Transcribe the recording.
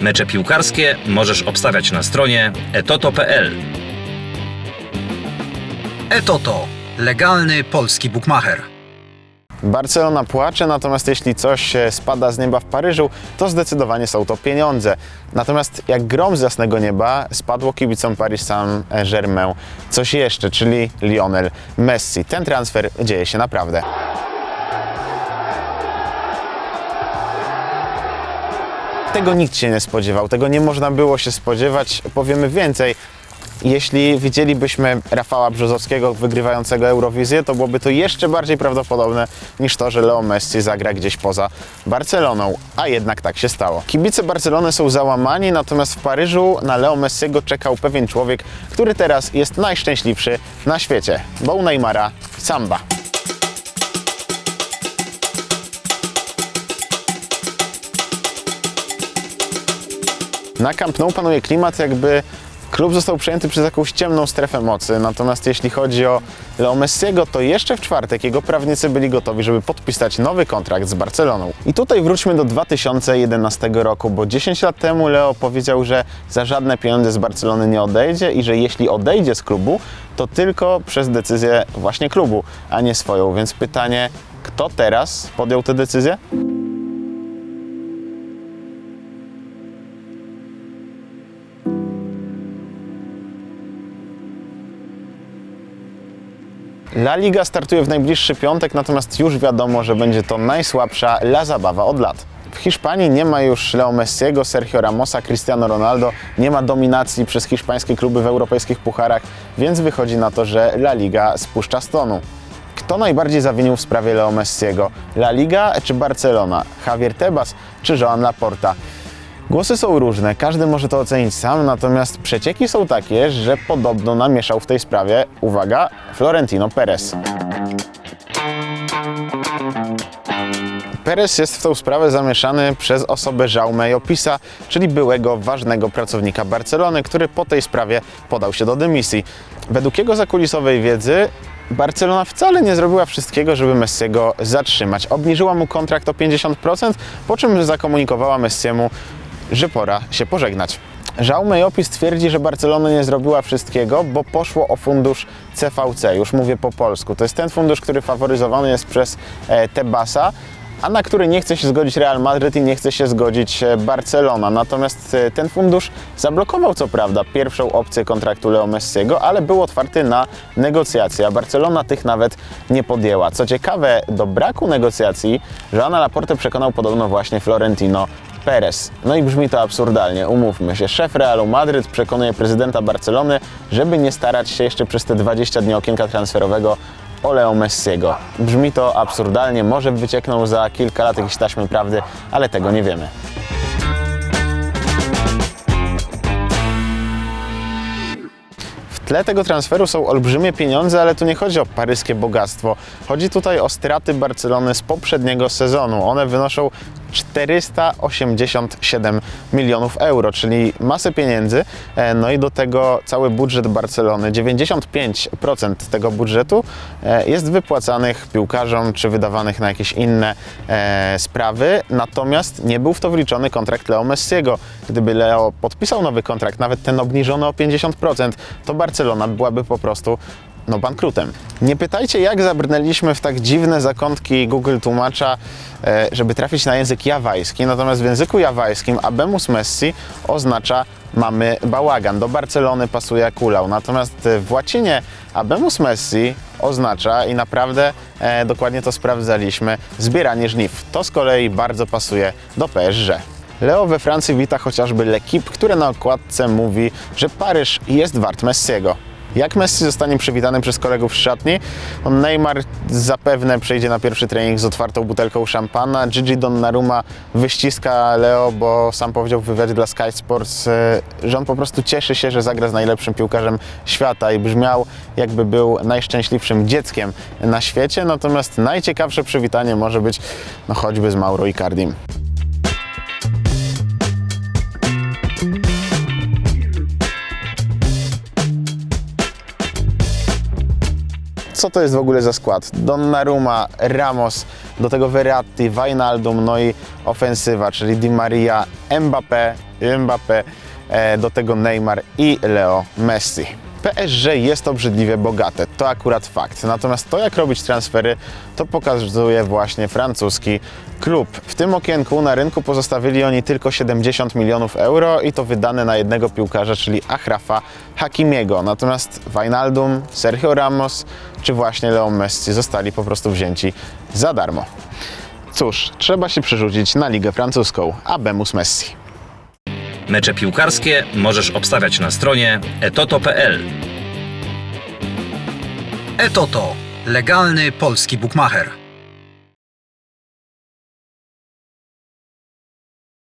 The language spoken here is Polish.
Mecze piłkarskie możesz obstawiać na stronie etoto.pl. Etoto. Legalny polski bukmacher. Barcelona płacze, natomiast jeśli coś e, spada z nieba w Paryżu, to zdecydowanie są to pieniądze. Natomiast jak grom z jasnego nieba spadło kibicom Paris Saint-Germain coś jeszcze, czyli Lionel Messi. Ten transfer dzieje się naprawdę. Tego nikt się nie spodziewał, tego nie można było się spodziewać. Powiemy więcej. Jeśli widzielibyśmy Rafała Brzozowskiego wygrywającego Eurowizję, to byłoby to jeszcze bardziej prawdopodobne niż to, że Leo Messi zagra gdzieś poza Barceloną. A jednak tak się stało. Kibice Barcelony są załamani, natomiast w Paryżu na Leo Messiego czekał pewien człowiek, który teraz jest najszczęśliwszy na świecie, bo Neymara samba. Na Camp Nou panuje klimat, jakby klub został przejęty przez jakąś ciemną strefę mocy. Natomiast jeśli chodzi o Leo Messiego, to jeszcze w czwartek jego prawnicy byli gotowi, żeby podpisać nowy kontrakt z Barceloną. I tutaj wróćmy do 2011 roku, bo 10 lat temu Leo powiedział, że za żadne pieniądze z Barcelony nie odejdzie i że jeśli odejdzie z klubu, to tylko przez decyzję właśnie klubu, a nie swoją. Więc pytanie, kto teraz podjął tę decyzję? La Liga startuje w najbliższy piątek, natomiast już wiadomo, że będzie to najsłabsza La Zabawa od lat. W Hiszpanii nie ma już Leo Messiego, Sergio Ramosa, Cristiano Ronaldo, nie ma dominacji przez hiszpańskie kluby w europejskich pucharach, więc wychodzi na to, że La Liga spuszcza z tonu. Kto najbardziej zawinił w sprawie Leo Messiego? La Liga czy Barcelona? Javier Tebas czy Joan Laporta? Głosy są różne, każdy może to ocenić sam, natomiast przecieki są takie, że podobno namieszał w tej sprawie, uwaga, Florentino Perez. Perez jest w tą sprawę zamieszany przez osobę Jaume Jopisa, czyli byłego ważnego pracownika Barcelony, który po tej sprawie podał się do dymisji. Według jego zakulisowej wiedzy Barcelona wcale nie zrobiła wszystkiego, żeby Messiego zatrzymać. Obniżyła mu kontrakt o 50%, po czym zakomunikowała Messiemu, że pora się pożegnać. Jaume Jopis twierdzi, że Barcelona nie zrobiła wszystkiego, bo poszło o fundusz CVC, już mówię po polsku. To jest ten fundusz, który faworyzowany jest przez e, Tebasa, a na który nie chce się zgodzić Real Madryt i nie chce się zgodzić e, Barcelona. Natomiast e, ten fundusz zablokował co prawda pierwszą opcję kontraktu Leo Messiego, ale był otwarty na negocjacje, a Barcelona tych nawet nie podjęła. Co ciekawe, do braku negocjacji Joana Laporte przekonał podobno właśnie Florentino Perez. No i brzmi to absurdalnie, umówmy się. Szef Realu Madryt przekonuje prezydenta Barcelony, żeby nie starać się jeszcze przez te 20 dni okienka transferowego o Leo Messiego. Brzmi to absurdalnie, może wyciekną za kilka lat jakieś taśmy prawdy, ale tego nie wiemy. W tle tego transferu są olbrzymie pieniądze, ale tu nie chodzi o paryskie bogactwo. Chodzi tutaj o straty Barcelony z poprzedniego sezonu. One wynoszą 487 milionów euro, czyli masę pieniędzy. E, No i do tego cały budżet Barcelony, 95% tego budżetu e, jest wypłacanych piłkarzom czy wydawanych na jakieś inne e, sprawy. Natomiast nie był w to wliczony kontrakt Leo Messiego. Gdyby Leo podpisał nowy kontrakt, nawet ten obniżony o 50%, to Barcelona byłaby po prostu no bankrutem. Nie pytajcie, jak zabrnęliśmy w tak dziwne zakątki Google tłumacza, e, żeby trafić na język jawajski. Natomiast w języku jawajskim abemus Messi oznacza mamy bałagan. Do Barcelony pasuje jak ulał. Natomiast w łacinie abemus Messi oznacza, i naprawdę e, dokładnie to sprawdzaliśmy, zbieranie żniw. To z kolei bardzo pasuje do PSG. Leo we Francji wita chociażby L'Equipe, które na okładce mówi, że Paryż jest wart Messiego. Jak Messi zostanie przywitany przez kolegów z szatni? No, Neymar zapewne przejdzie na pierwszy trening z otwartą butelką szampana. Gigi Donnarumma wyściska Leo, bo sam powiedział w wywiadzie dla Sky Sports, e, że on po prostu cieszy się, że zagra z najlepszym piłkarzem świata i brzmiał jakby był najszczęśliwszym dzieckiem na świecie. Natomiast najciekawsze przywitanie może być no, choćby z Mauro Icardim. Co to jest w ogóle za skład? Donnarumma, Ramos, do tego Verratti, Wijnaldum, no i ofensywa, czyli Di Maria, Mbappé, Mbappé, e, do tego Neymar i Leo Messi. PSG jest obrzydliwie bogate, to akurat fakt. Natomiast to, jak robić transfery, to pokazuje właśnie francuski klub. W tym okienku na rynku pozostawili oni tylko 70 milionów euro i to wydane na jednego piłkarza, czyli Achrafa Hakimiego. Natomiast Wijnaldum, Sergio Ramos czy właśnie Leo Messi zostali po prostu wzięci za darmo. Cóż, trzeba się przerzucić na ligę francuską. Abemus Messi. Mecze piłkarskie możesz obstawiać na stronie etoto.pl. Etoto. Legalny polski bukmacher.